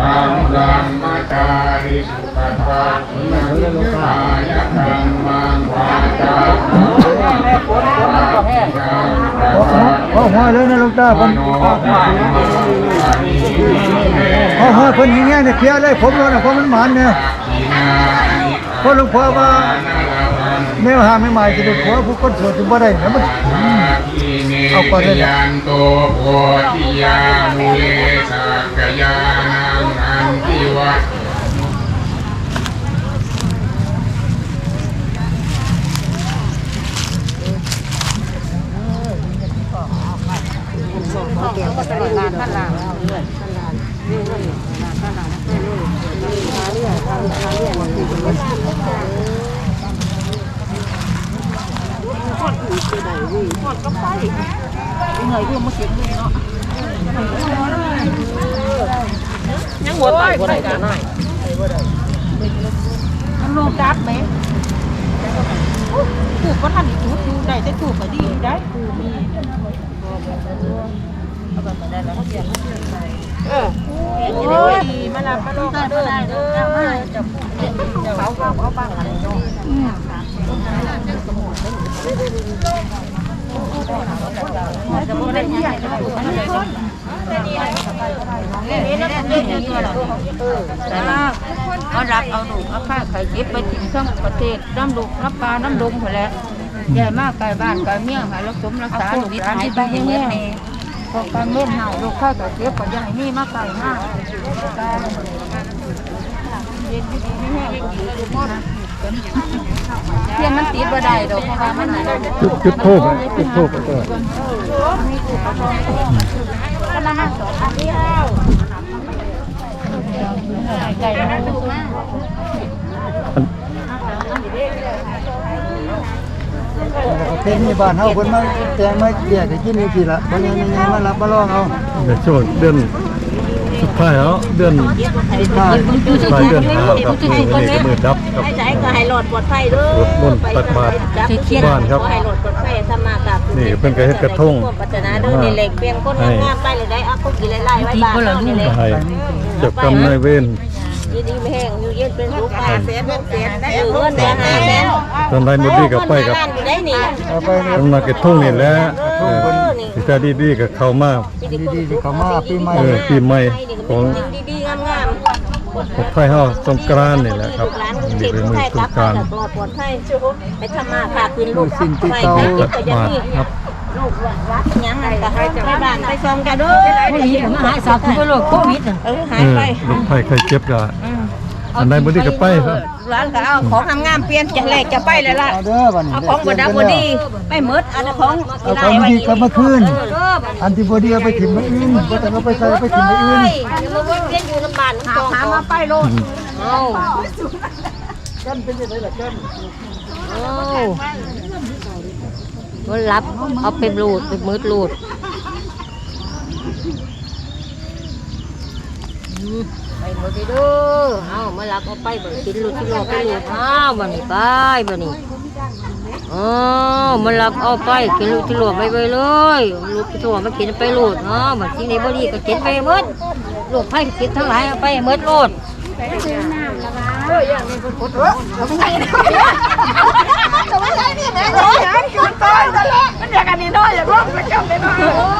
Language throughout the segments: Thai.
ธรรมรัมมจาริสุขภัทนังกายกรรมังวาจาคัมมังวาจังพระพัทโอ้ห้อยเลยนะลวงตามเพิ่นโอานิเมโอ้ห้อยเพิ่นย่างเงี้ยเนี่ยเคลียร์เลยผมเลยนะผมมันหมานเนี่ยเพราะหลวงพ่อว่านาลาภันแนวหาใหม่ๆจะได้ผัวผู้คนสวดถึงบ่ได้แล้วมันเนยันโตโพธิยามุเลสักยานังอันติวัต ยังหัวไตบ่ได้กันหน่อยมันลงดับไหมถูกก็ทันอีกจุดอยู่ได้แต่ถูกก็ดีได้ถูกมี เอาแบบมาได้แล้วเขาเปลี่ยนเออโอ้ยมาลับมาลงมาเดินเด้อจะพูดจะเขาเขาเอาบ้างอะไรเนาะจะบ่ได้ใหญ่เนาะนี่นะนี่อย่างนี้เหรอแต่ว่าเขารับเอาหนูเอาผ้าไข่เก็บไปถึงทั้งประเทศน้ำลูน้ำปลาน้ำดงไปแล้วใหญ่มากไกลบ้านไกลเมี่ยงหายรักสมรักษาลูกหานที่บ้านเมี่ย พอการเล่นเห่าลูกข้าวก็เก็บก็ยังมีมากไกลมากเย็นดีไม่แห้งกินเทียนมันติดบ่ได้ดอกเพราะว่ามันจุดจุดทูบนะจุดทูบก็ก็ละห้าสองอันเดียวไก่ถูกมาก เพิ่นมีบ้านเฮาเพิ่นมาแต่งมาแยกให้กินนี่สิล่ะบ่ยังยังมารับมาลองเอาเดี๋ยวช่วงเดือนสุดท้ายแล้วเดือนถ้ายปลายเดือนห้าครับมือนี้ก็มือดับครับ ให้ใจก็ให้หลอดปลอดภัยเด้อรถมนต์ตักบาตรบ้านครับให้หลอดปลอดภัยสมากับนี่เพิ่นก็เฮ็ดกระทงปัจจนาเด้อนี่เหล็กเปลี่ยนก้นงามๆไปเลยได้อาก็กินไล่ๆไว้บ้านนี่แหละเจ้ากรรมนายเวรยินดีไม่แห้งอยู่เย็นเป็นสุขห้าแสนหกแสนได้เงินแดงห้าแสนตอนใดบ่ดีก็ไปกับ ล้านอยู่ได้นี่เอาไปเนี่ยตำนากระทงนี่แหละเออสิตาดีๆก็เข้ามาดีๆที่เขามาปีใหม่เออปีใหม่ของ ดีๆงามๆของไทยเฮาสงกรานต์นี่แหละครับนี่เป็นมือสงกรานต์ปลอดปลอดภัยชูไปทำมาค่ะคืนลูกสิ่งที่ไปเก่าไปตัก็กจะบาตรมีครับลูกวัดยังไงก็ให้ไปบ้านไปซองกันเด้อโควิดมาหาสาวคือโรคโควิดเออหายเออไป ลูกไผ่ไข่เจ็บก็ อันใดบ่ดีก็ไปครับร้านก็เอาของงามๆเปลี่ยนจะแลกจะไปเลยล่ะเอาเด้อบัดนี้เอาของบ่ดับบดีไปหมดอันของเอาของดีกลับมาคืนอันที่บ่ดีเอาไปถิ่มไว้อื่นบ่ต้องเอาไปใส่เอาไปถิ่มไว้อื่นมาวนเวียนอยู่ลำบากหาหามาไปโลดเอามันรับเอาไปรูดไปมืดรูด ไปหมดเด้อเอามารับเอาไปบ่กินลูกกิโลไปรูดอ้าวบ่นี่ไปบ่นี่อ๋อมารับเอาไปกินลูกกิโลไปไปเลย ลูกกิโลมากินไปรูดอ๋อบ่ที่ไหนบ่ดีก็กินไปหมดลูกไผ่กินทั้งหลายเอาไปหมดโลดนี่ทะเ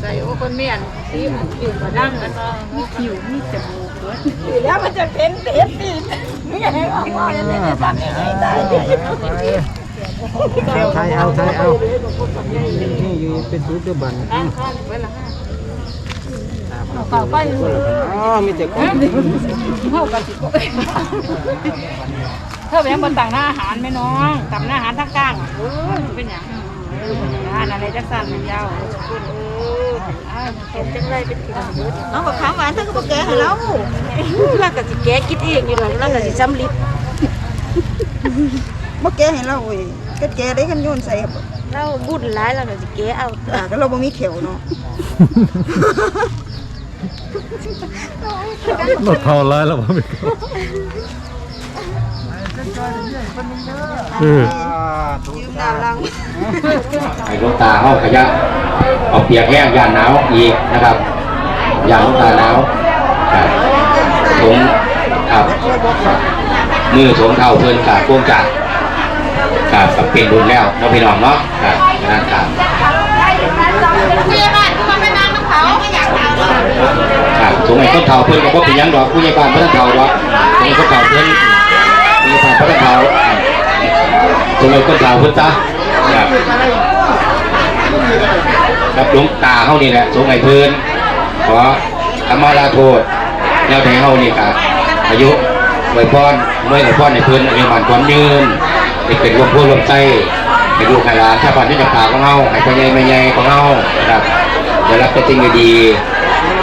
ใส่โอ้คนเมียนซีมอยู่กระดังกันเนาะมีผิวมีจมูกด้วยแล้วมันจะเป็นเด็ดดิไม่ให้ออกมาอย่างนี้ทำยังไงได้ไทยเอาไทยเอานี่อยู่เป็นสูตรเดบันต่อไปอ๋อมีแต่คนเข้ากันสิเธอเป็นบนต่างหน้าอาหารไหมน้องต่ำหน้าอาหารทั้งกลางเป็นอย่าง อาหารอะไรจักสันมันยาวคุณเป็นจังไรเป็นกินเอาบักขามหวานเธอก็บอกแกให้เราแล้วก็สิแกกินเองอยู่หรอกแล้วก็สิซ้ำลิบมาแกะให้เราเว้ยก็แกได้กันโยนใส่เราบุญร้ายเราจะเก๋เอาอ่าก็เราบ่มีเขียวเนาะเรถเท่าไรแล้วบ่มีเออยืมดาวลังไอ้ลูกตาห้องขยะเอาเปียกแห้งยานหนาวอีกนะครับยานลูกตาหนาวครับผมครับมือสวมเท้าเพิ่นกาพวงจัดครับกับเป็นรุ่นแล้วเน้องพี่น้องเนาะครับนั่นครับผู้ใหญ่บ้านคือมันไม่น้ำน้ำเขาไม่อยากเอาหรอกครับสมัยต้นเท้าเพิ่นก็บ่เป็นหยังดอกผู้ใหญ่บ้านบ่ทันเท้าดอกสมัยต้นเท้าเพิ่น มีความบ่ทันเท้าสมัยต้นเท้าเพิ่นจ้ะครับครับหลวงตาเฮานี่แหละสงไห้เพิ่นขอธรรมาลาโทษแนวใดเฮานี่ก็อายุไว้พรเมื่อไว้พรในเพิ่นอายุมันความยืนได้เป็นรวมพูดรวมใจให้ลูกให้หลานชาวบ้านที่จะตาของเฮาให้พ่อใหญ่แม่ใหญ่ของเฮานะครับได้รับแต่สิ่งดี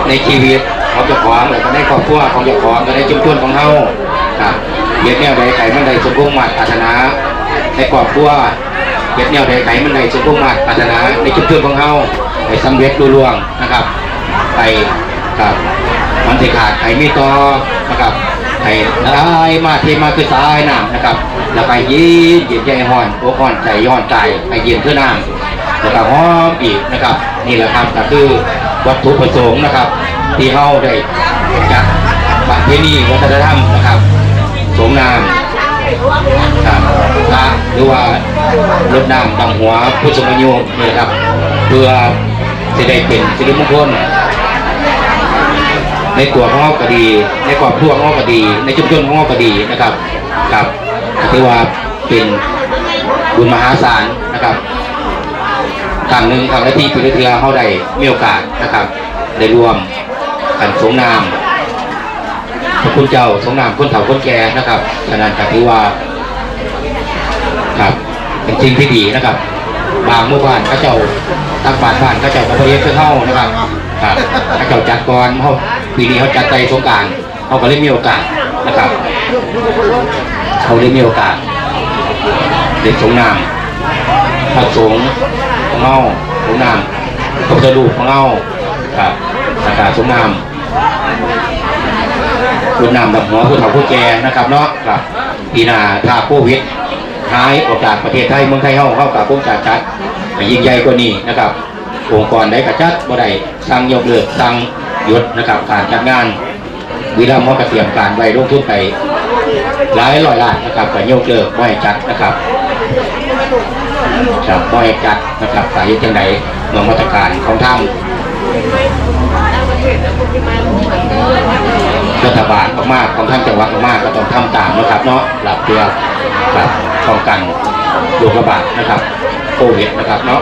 ในชีวิตของเจ้าของแล้วก็ในครอบครัวของเจ้าของก็ในชุมชนของเฮาครับ เฮ็ดแนวใดไขมันใดสมบูรณ์มาตรปรารถนาในครอบครัวเฮ็ดแนวใดไขมันในสมบูรณ์มาตรปรารถนาในชุมชนของเฮาให้สำเร็จรุ่ล่วงนะครับไปครับมันสิขาดไขมีต่อนะครับให้ละลายมาเทมาคือสายน้ำนะครับ แล้วไปยืนเย็นใจห่อนโอ้ห่อนใจย้อนใจให้เย็นคือน้ำแล้วก็หอมอีกนะครับ นี่แหละครับก็คือวัตถุประสงค์นะครับ ที่เฮาได้จัดประเพณีวัฒนธรรมนะครับ สงน้ำครับพระหรือว่ารดน้ำดำหัวผู้สมอายุนี่ครับ เพื่อจะได้เป็นสิริมงคลในตัวของเราก็ดี ในครอบครัวของเราก็ดี ในชุมชนของเราก็ดีนะครับครับก็ถือว่าเป็นบุญมหาศาลนะครับครั้งหนึ่งครั้งละที่ปีละเทือเขาได้มีโอกาสนะครับ ได้รวมกันสงนาม พระคุณเจ้าสงนามคนเฒ่าคนแก่นะครับฉะนั้นก็ถือว่าครับเป็นสิ่งที่ดีนะครับ บางหมู่บ้านเขาเจ้าตั้งบ้านบ้านเขาเจ้าประเพณีเพื่อเข้านะครับครับเขาเจ้าจัดก่อนเขาปีนี้เขาจัดใจสงการเขาก็เลยมีโอกาสนะครับเขาได้มีโอกาสได้สงนามพระสงฆ์เงาสงนามพระพุทธรูปเงาครับอากาศสงนาม รุ่นน้ำดำหัวผู้เฒ่าผู้แก่นะครับเนาะครับปีหนาถ้าโควิดหายออกจากประเทศไทยเมืองไทยเฮาเข้ากับพวกจัดจัดยิ่งใหญ่กว่านี้นะครับองค์กรได้กระจัดบ่ได้สั่งยกเลิกสั่งหยุดนะครับการจัดงานวิลาเฮาก็เตียมการไว้ลงทุนไปหลายร้อยล้านนะครับก็ยกเลิกบ่ให้จัดนะครับครับบ่ให้จัดนะครับสาเหตุจังไดเมื่อมาตรการของทางรั ฐบาลมากๆของท่านจังหวัดมากๆก็ต้องทำตามนะครับเนาะหลับเพื่อครับป้องกันโรคระบาดนะครับโควิดนะครับเนาะ